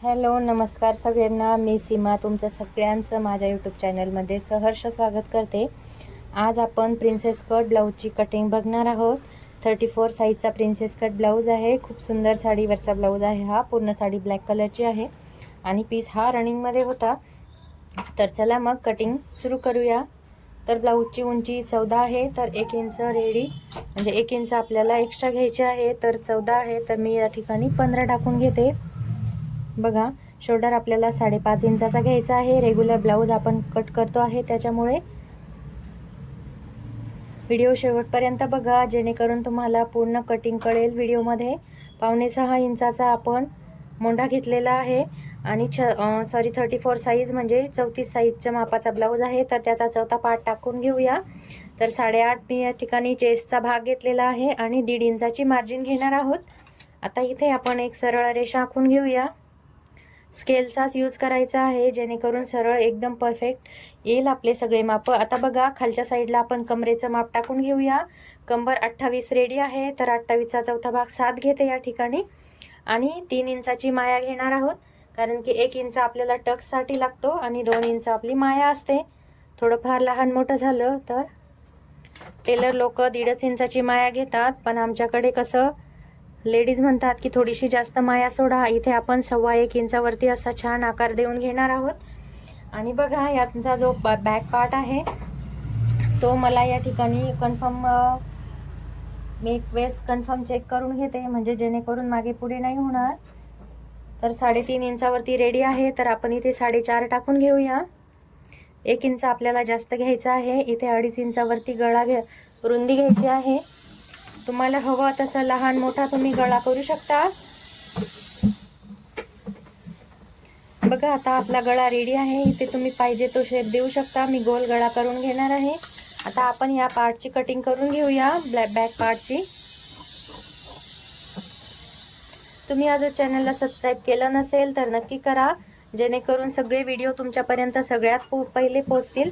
Hello नमस्कार सगळ्यांना. मी सीमा तुमचं सगळ्यांचं माझ्या यूट्यूब चॅनलमध्ये सहर्ष स्वागत करते. आज आपण प्रिन्सेस कट ब्लाऊजची कटिंग बघणार आहोत. थर्टी फोर साईजचा प्रिन्सेस कट ब्लाऊज आहे. खूप सुंदर साडीवरचा ब्लाऊज आहे हा. पूर्ण साडी ब्लॅक कलरची आहे. आणि पीस हा रनिंगमध्ये होता. तर चला मग कटिंग सुरू करूया. तर ब्लाऊजची उंची चौदा आहे. तर एक इंच रेडी म्हणजे एक इंच आपल्याला एक्स्ट्रा घ्यायची आहे. तर चौदा आहे. तर मी या ठिकाणी पंधरा टाकून घेते. बघा शोल्डर आपल्याला साडेपाच इंचाचा घ्यायचा आहे. रेग्युलर ब्लाऊज आपण कट करतो आहे. त्याच्यामुळे व्हिडिओ शेवटपर्यंत बघा. जेणेकरून तुम्हाला पूर्ण कटिंग कळेल व्हिडिओमध्ये पावणे सहा इंचाचा आपण मोंढा घेतलेला आहे. आणि छ सॉरी थर्टी फोर साईज म्हणजे चौतीस साईजच्या मापाचा ब्लाऊज आहे. तर त्याचा चौथा पार्ट टाकून घेऊया. तर साडेआठ मी या ठिकाणी चेस्टचा भाग घेतलेला आहे. आणि दीड इंचाची मार्जिन घेणार आहोत. आता इथे आपण एक सरळ रेषा आखून घेऊया. स्केलचाच यूज करायचा आहे जेणेकरून सरळ एकदम परफेक्ट येईल आपले सगळे माप. आता बघा खालच्या साईडला आपण कमरेचं माप टाकून घेऊया. कंबर अठ्ठावीस रेडी आहे तर अठ्ठावीसचा चौथा भाग सात घेते या ठिकाणी. आणि तीन इंचाची माया घेणार आहोत कारण की एक इंच आपल्याला टक्ससाठी लागतो आणि दोन इंच आपली माया असते. थोडंफार लहान मोठं झालं तर टेलर लोक दीडच इंचाची माया घेतात पण आमच्याकडे कसं लेडीज म्हणतात की थोडीशी जास्त माया सोडा. इथे आपण सव्वा एक इंचावरती असा छान आकार देऊन घेणार आहोत. आणि बघा यांचा जो बॅक पार्ट आहे तो मला या ठिकाणी कन्फर्म मी एक वेळेस कन्फर्म चेक करून घेते. म्हणजे जेणेकरून मागे पुढे नाही होणार. तर साडेतीन इंचावरती रेडी आहे. तर आपण इथे साडेचार टाकून घेऊया. एक इंच आपल्याला जास्त घ्यायचं आहे. इथे अडीच इंचावरती गळा घ्या रुंदी घ्यायची आहे. तुम्हाला हवं तसा लहान मोठा तुम्ही गळा करू शकता. बघा आता आपला गळा रेडी आहे. इथे तुम्ही पाहिजे तो शेप देऊ शकता. मी गोल गळा करून घेणार आहे. आता आपण या पार्टची कटिंग करून घेऊया ब्लॅक बॅक पार्टची तुम्ही आज चॅनलला सबस्क्राईब केलं नसेल तर नक्की करा. जेणेकरून सगळे व्हिडिओ तुमच्यापर्यंत सगळ्यात पो पहिले पोचतील.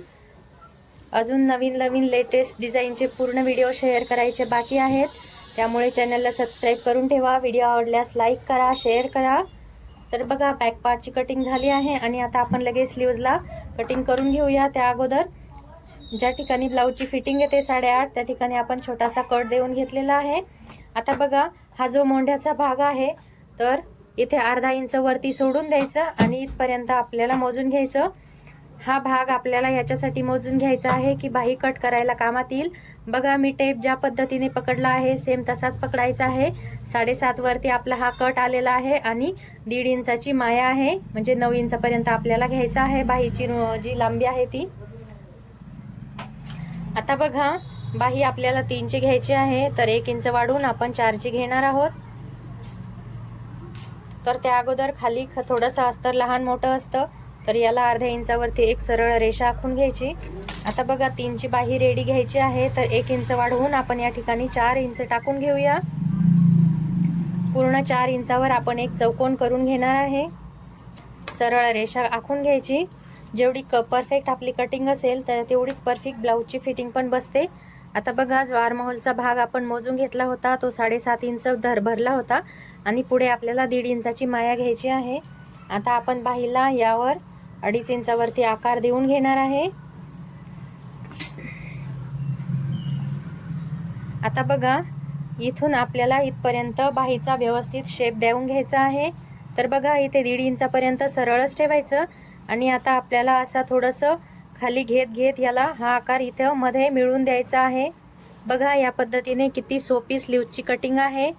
अजून नवीन नवीन लेटेस्ट डिझाईनचे पूर्ण व्हिडिओ शेअर करायचे बाकी आहेत. त्यामुळे चॅनलला सबस्क्राईब करून ठेवा. व्हिडिओ आवडल्यास लाईक करा शेअर करा. तर बघा बॅक पार्टची कटिंग झाली आहे आणि आता आपण लगेच स्लीवजला कटिंग करून घेऊया. त्या अगोदर ज्या ठिकाणी ब्लाऊजची फिटिंग येते साडेआठ त्या ठिकाणी आपण छोटासा कट देऊन घेतलेला आहे. आता बघा हा जो मोंढ्याचा भाग आहे तर इथे अर्धा इंच वरती सोडून द्यायचं आणि इथपर्यंत आपल्याला मोजून घ्यायचं. हा भाग आपल्याला याच्यासाठी मोजून घ्यायचा आहे की बाही कट करायला कामात येईल. बघा मी टेप ज्या पद्धतीने पकडला आहे सेम तसाच पकडायचा आहे. साडेसात वरती आपला हा कट आलेला आहे आणि दीड इंचाची माया आहे. म्हणजे नऊ इंचापर्यंत आपल्याला घ्यायचा आहे बाहीची जी लांबी आहे ती. आता बघा बाही आपल्याला तीनची घ्यायची आहे तर एक इंच वाढून आपण चारची घेणार आहोत. तर त्या अगोदर खाली थोडंसं अस्तर लहान मोठं असतं. तर याला अर्ध्या इंचावरती एक सरळ रेषा आखून घ्यायची. आता बघा तीनची बाही रेडी घ्यायची आहे तर एक इंच वाढवून आपण या ठिकाणी चार इंच टाकून घेऊया. पूर्ण चार इंचावर आपण एक चौकोन करून घेणार आहे. सरळ रेषा आखून घ्यायची. जेवढी क परफेक्ट आपली कटिंग असेल तर तेवढीच परफेक्ट ब्लाऊजची फिटिंग पण बसते. आता बघा जो भाग आपण मोजून घेतला होता तो साडेसात इंच धर भरला होता. आणि पुढे आपल्याला दीड इंचाची माया घ्यायची आहे. आता आपण बाहीला यावर अडीच इंचावरती आकार देऊन घेणार आहे. आता बघा इथून आपल्याला इथपर्यंत बाहीचा व्यवस्थित शेप देऊन घ्यायचा आहे. तर बघा इथे दीड इंचापर्यंत सरळच ठेवायचं. आणि आता आपल्याला असा थोडंसं खाली घेत घेत याला हा आकार इथं मध्ये मिळून द्यायचा आहे. बघा या पद्धतीने किती सोपी स्लीवची कटिंग आहे.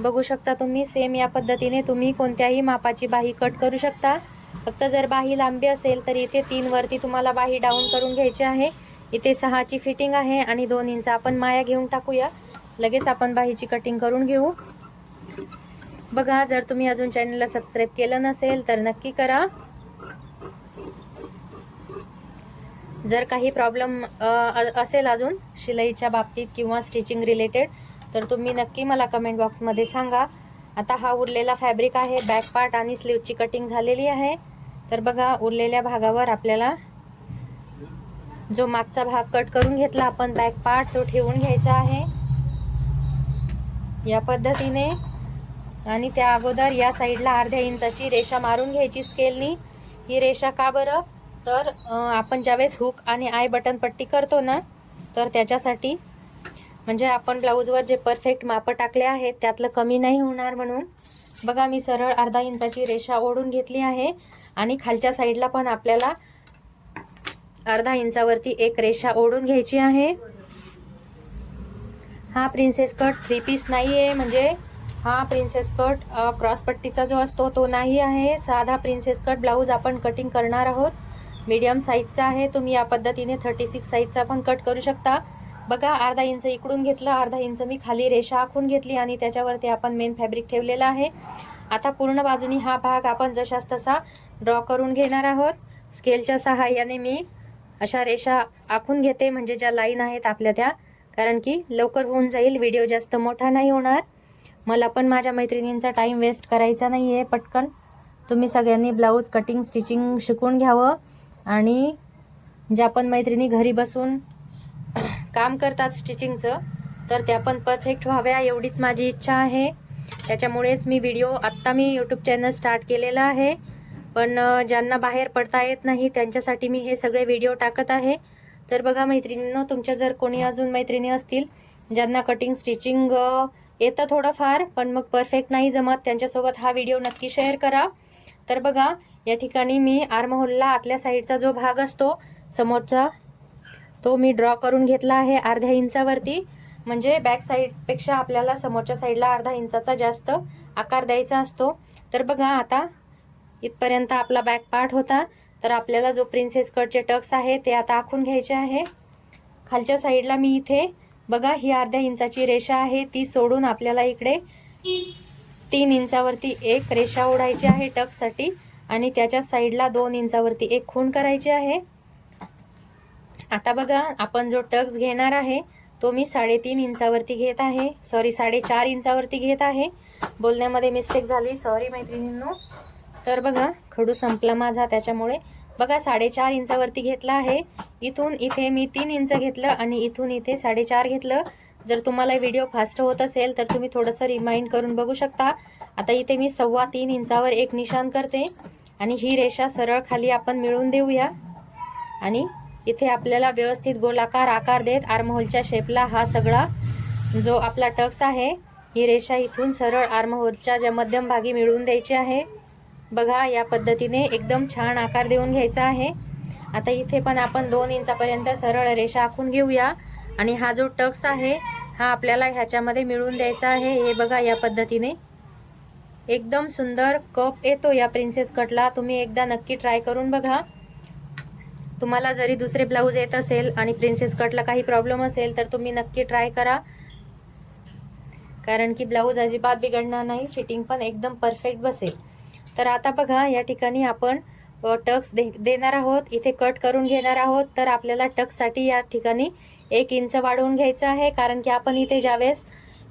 बघू शकता तुम्ही सेम या पद्धतीने तुम्ही कोणत्याही मापाची बाही कट करू शकता. फक्त जर बाही लांबी असेल तर इथे तीन वरती तुम्हाला बाही डाऊन करून घ्यायची आहे. इथे सहाची फिटिंग आहे आणि दोन इंच आपण माया घेऊन टाकूया. लगेच आपण बाहीची कटिंग करून घेऊ. बघा जर तुम्ही अजून चॅनलला सबस्क्राईब केलं नसेल तर नक्की करा. जर काही प्रॉब्लेम असेल अजून शिलाईच्या बाबतीत किंवा स्टिचिंग रिलेटेड तर तुम्ही नक्की मला कमेंट बॉक्समध्ये सांगा. आता हा उरलेला फॅब्रिक आहे. बॅक पार्ट आणि स्लीवची कटिंग झालेली आहे. तर बघा उरलेल्या भागावर आपल्याला जो मागचा भाग कट करून घेतला आपण बॅक पार्ट तो ठेवून घ्यायचा आहे. या पद्धतीने आणि त्या अगोदर या साईडला अर्ध्या इंचाची रेषा मारून घ्यायची स्केलनी ही रेषा का बरं? तर आपण ज्यावेळेस हुक आणि आय बटन पट्टी करतो ना तर त्याच्यासाठी म्हणजे आपण ब्लाऊजवर जे परफेक्ट मापं टाकले आहेत त्यातलं कमी नाही होणार म्हणून. बघा मी सरळ अर्धा इंचाची रेषा ओढून घेतली आहे. आणि खालच्या साईडला पण आपल्याला अर्धा इंचावरती एक रेषा ओढून घ्यायची आहे. हा प्रिन्सेस कट थ्री पीस नाही आहे म्हणजे हा प्रिन्सेस कट क्रॉसपट्टीचा जो असतो तो नाही आहे. साधा प्रिन्सेस कट ब्लाऊज आपण कटिंग करणार आहोत. मीडियम साईजचा आहे. तुम्ही या पद्धतीने थर्टी सिक्स साईजचा पण कट करू शकता. बघा अर्धा इंच इकडून घेतलं अर्धा इंच मी खाली रेषा आखून घेतली आणि त्याच्यावरती आपण मेन फॅब्रिक ठेवलेलं आहे. आता पूर्ण बाजूनी हा भाग आपण जशास तसा ड्रॉ करून घेणार आहोत. स्केलच्या सहाय्याने मी अशा रेषा आखून घेते म्हणजे ज्या लाईन आहेत आपल्या त्या. कारण की लवकर होऊन जाईल व्हिडिओ जास्त मोठा नाही होणार. मला पण माझ्या मैत्रिणींचा टाईम वेस्ट करायचा नाही आहे पटकन. तुम्ही सगळ्यांनी ब्लाऊज कटिंग स्टिचिंग शिकून घ्यावं. आणि ज्या पण मैत्रिणी घरी बसून काम करतात स्टिचिंगचं तर त्या पण परफेक्ट व्हाव्या एवढीच माझी इच्छा आहे. त्याच्यामुळेच मी व्हिडिओ आत्ता मी यूट्यूब चॅनल स्टार्ट केलेला आहे. पण ज्यांना बाहेर पडता येत नाही त्यांच्यासाठी मी हे सगळे व्हिडिओ टाकत आहे. तर बघा मैत्रिणींनो तुमच्या जर कोणी अजून मैत्रिणी असतील ज्यांना कटिंग स्टिचिंग येतं थोडंफार पण मग परफेक्ट नाही जमत त्यांच्यासोबत हा व्हिडिओ नक्की शेअर करा. तर बघा या ठिकाणी मी आरमहोलला आतल्या साईडचा जो भाग असतो समोरचा तो मी ड्रॉ करून घेतला आहे अर्ध्या इंचावरती. म्हणजे बॅक साईडपेक्षा आपल्याला समोरच्या साईडला अर्धा इंचाचा जास्त आकार द्यायचा असतो. तर बघा आता इथपर्यंत आपला बॅक पार्ट होता. तर आपल्याला जो प्रिन्सेस कटचे टक्स आहे ते आता आखून घ्यायचे आहे. खालच्या साईडला मी इथे बघा ही अर्ध्या इंचाची रेषा आहे. ती सोडून आपल्याला इकडे तीन इंचावरती एक रेषा ओढायची आहे टक्ससाठी आणि त्याच्या साईडला दोन इंचावरती एक खूण करायची आहे. आता बघा आपण जो टक्स घेणार आहे तो मी साडेतीन इंचावरती घेत आहे. सॉरी साडेचार इंचावरती घेत आहे. बोलण्यामध्ये मिस्टेक झाली. सॉरी मैत्रिणींनो. तर बघा खडू संपला माझा त्याच्यामुळे. बघा साडेचार इंचावरती घेतला आहे. इथून इथे मी तीन इंच घेतलं आणि इथून इथे साडेचार घेतलं. जर तुम्हाला व्हिडिओ फास्ट होत असेल तर तुम्ही थोडंसं रिमाइंड करून बघू शकता. आता इथे मी सव्वा तीन इंचावर एक निशाण करते. आणि ही रेषा सरळ खाली आपण मिळवून देऊया. आणि इथे आपल्याला व्यवस्थित गोलाकार आकार देत आर्महोलच्या शेपला हा सगळा जो आपला टक्स आहे ही रेषा इथून सरळ आर्महोलच्या ज्या मध्यम भागी मिळवून द्यायची आहे. बघा या पद्धतीने एकदम छान आकार देऊन घ्यायचा आहे. आता इथे पण आपण दोन इंचापर्यंत सरळ रेषा आखून घेऊया. आणि हा जो टक्स आहे हा आपल्याला ह्याच्यामध्ये मिळवून द्यायचा आहे. हे बघा या पद्धतीने. एकदम सुंदर कप येतो या प्रिन्सेस कटला तुम्ही एकदा नक्की ट्राय करून बघा. तुम्हाला जरी दुसरे ब्लाऊज येत असेल आणि प्रिन्सेस कटला काही प्रॉब्लेम असेल तर तुम्ही नक्की ट्राय करा. कारण की ब्लाऊज अजिबात बिघडणार नाही फिटिंग पण एकदम परफेक्ट बसेल. तर आता बघा या ठिकाणी आपण टक्स दे देणार आहोत. इथे कट करून घेणार आहोत. तर आपल्याला टक्ससाठी या ठिकाणी एक इंच वाढवून घ्यायचं आहे. कारण की आपण इथे ज्यावेळेस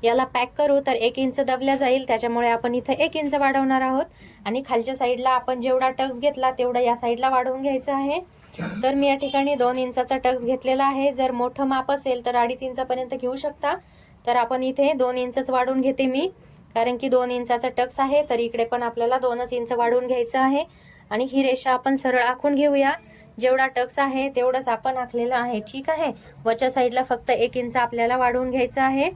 याला पॅक करू तर एक इंच दबल्या जाईल. त्याच्यामुळे आपण इथं एक इंच वाढवणार आहोत. आणि खालच्या साईडला आपण जेवढा टक्स घेतला तेवढा या साईडला वाढवून घ्यायचं आहे. तर मी या ठिकाणी दोन इंचाचा टक्स घेतलेला आहे. जर मोठं माप असेल तर अडीच इंचापर्यंत घेऊ शकता. तर आपण इथे दोन इंचच वाढवून घेते मी. कारण की दोन इंचाचा टक्स आहे तर इकडे पण आपल्याला दोनच इंच वाढवून घ्यायचं आहे. आणि ही रेषा आपण सरळ आखून घेऊया. जेवढा टक्स आहे तेवढंच आपण आखलेलं आहे. ठीक आहे? वरच्या साईडला फक्त एक इंच आपल्याला वाढवून घ्यायचं आहे.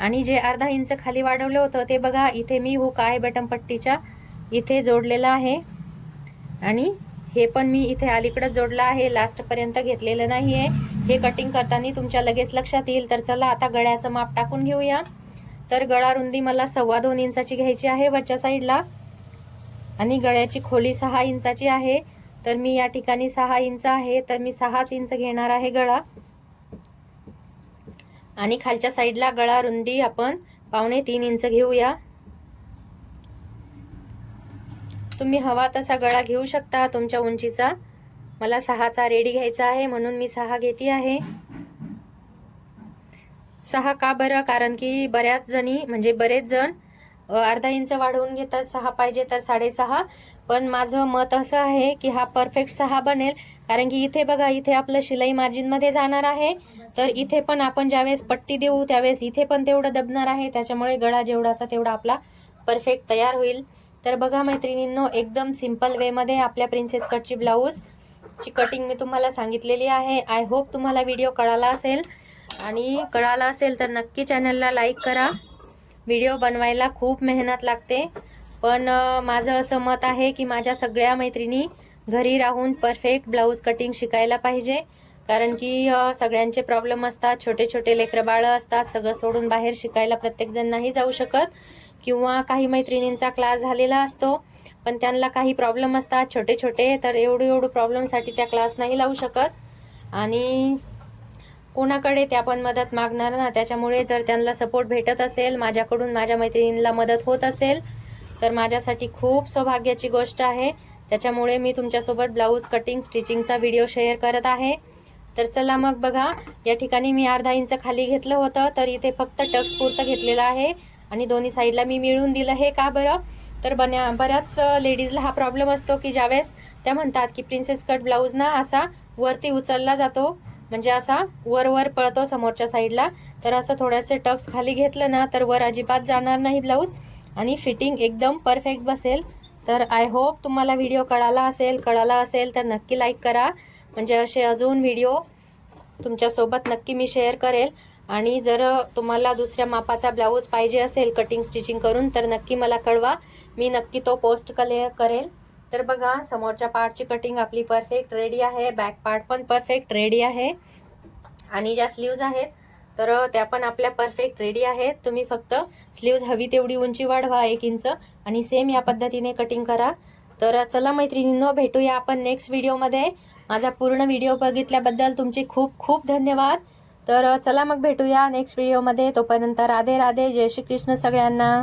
आणि जे अर्धा इंच खाली वाढवलं होतं ते बघा इथे मी हुक आहे बटमपट्टीच्या इथे जोडलेलं आहे. आणि हे पण मी इथे अलीकडं जोडलं आहे. लास्टपर्यंत घेतलेलं नाही आहे हे कटिंग करताना तुमच्या लगेच लक्षात येईल. तर चला आता गळ्याचं माप टाकून घेऊया. तर गळा रुंदी मला सव्वा दोन इंचाची घ्यायची आहे वरच्या साईडला. आणि गळ्याची खोली सहा इंचाची आहे. तर मी या ठिकाणी सहा इंच आहे. तर मी सहाच इंच घेणार आहे गळा. आणि खालच्या साईडला गळा रुंदी आपण पावणे तीन इंच घेऊया. तुम्ही हवा तसा गळा घेऊ शकता तुमच्या उंचीचा. मला सहाचा रेडी घ्यायचा आहे म्हणून मी सहा घेते आहे. सहा का बरं? कारण की बऱ्याच जणी म्हणजे बरेच जण अर्धा इंच वाढवून घेतात सहा पाहिजे तर साडेसहा. पण माझं मत असं आहे की हा परफेक्ट सहा बनेल कारण की इथे बघा इथे आपलं शिलाई मार्जिनमध्ये जाणार आहे. तर इथे पण आपण ज्यावेळेस पट्टी देऊ त्यावेळेस इथे पण तेवढं दबणार आहे. त्याच्यामुळे गळा जेवढाचा तेवढा आपला परफेक्ट तयार होईल. तर बघा मैत्रिणींनो एकदम सिंपल वेमध्ये आपल्या प्रिन्सेस कटची ब्लाऊज ची कटिंग मी तुम्हाला सांगितलेली आहे. आय होप तुम्हाला व्हिडिओ कळाला असेल. आणि कळाला असेल तर नक्की चॅनलला लाईक करा. व्हिडिओ बनवायला खूप मेहनत लागते. पण माझं असं मत आहे की माझ्या सगळ्या मैत्रिणी घरी राहून परफेक्ट ब्लाऊज कटिंग शिकायला पाहिजे. कारण की सगळ्यांचे प्रॉब्लेम असतात छोटे छोटे लेकरं बाळं असतात सगळं सोडून बाहेर शिकायला प्रत्येकजण नाही जाऊ शकत. किंवा काही मैत्रिणींचा क्लास झालेला असतो पण त्यांना काही प्रॉब्लेम असतात छोटे छोटे तर एवढं एवढं प्रॉब्लेमसाठी त्या क्लास नाही लावू शकत. आणि कोणाकडे त्या पण मदत मागणार ना त्याच्यामुळे जर त्यांना सपोर्ट भेटत असेल माझ्याकडून माझ्या मैत्रिणींना मदत होत असेल तर माझ्यासाठी खूप सौभाग्याची गोष्ट आहे. त्याच्यामुळे मी तुमच्यासोबत ब्लाऊज कटिंग स्टिचिंगचा व्हिडिओ शेअर करत आहे. तर चला मग बघा या ठिकाणी मी अर्धा इंच खाली घेतलं होतं तर इथे फक्त टक्स पुरतं घेतलेलं आहे. आणि दोन्ही साईडला मी मिळून दिलं हे का बरं? तर बन्या बऱ्याच लेडीजला हा प्रॉब्लेम असतो की ज्यावेळेस त्या म्हणतात की प्रिन्सेस कट ब्लाऊज ना असा वरती उचलला जातो म्हणजे असा वर वर पळतो समोरच्या साईडला तर असं थोडेसे टक्स खाली घेतलं ना तर वर अजिबात जाणार नाही ब्लाऊज आणि फिटिंग एकदम परफेक्ट बसेल. तर आय होप तुम्हाला व्हिडिओ कळाला असेल कळाला असेल तर नक्की लाईक करा. म्हणजे असे अजून व्हिडिओ तुमच्यासोबत नक्की मी शेअर करेल. आणि जर तुम्हाला दुसऱ्या मापाचा ब्लाऊज पाहिजे असेल कटिंग स्टिचिंग करून तर नक्की मला कळवा. मी नक्की तो पोस्ट कले करेल. तर बघा समोरच्या पार्टची कटिंग आपली परफेक्ट रेडी आहे. बॅक पार्ट पण परफेक्ट रेडी आहे. आणि ज्या स्लीव्ज आहेत तर त्या पण आपल्या परफेक्ट रेडी आहेत. तुम्ही फक्त स्लीव्ज हवी तेवढी उंची वाढवा एक इंच आणि सेम या पद्धतीने कटिंग करा. तर चला मैत्रिणींनो भेटूया आपण नेक्स्ट व्हिडिओमध्ये माझा पूर्ण व्हिडिओ बघितल्याबद्दल तुमचे खूप खूप धन्यवाद. तर चला मग भेटूया नेक्स्ट व्हिडिओमध्ये तोपर्यंत राधे राधे जय श्री कृष्ण सगळ्यांना.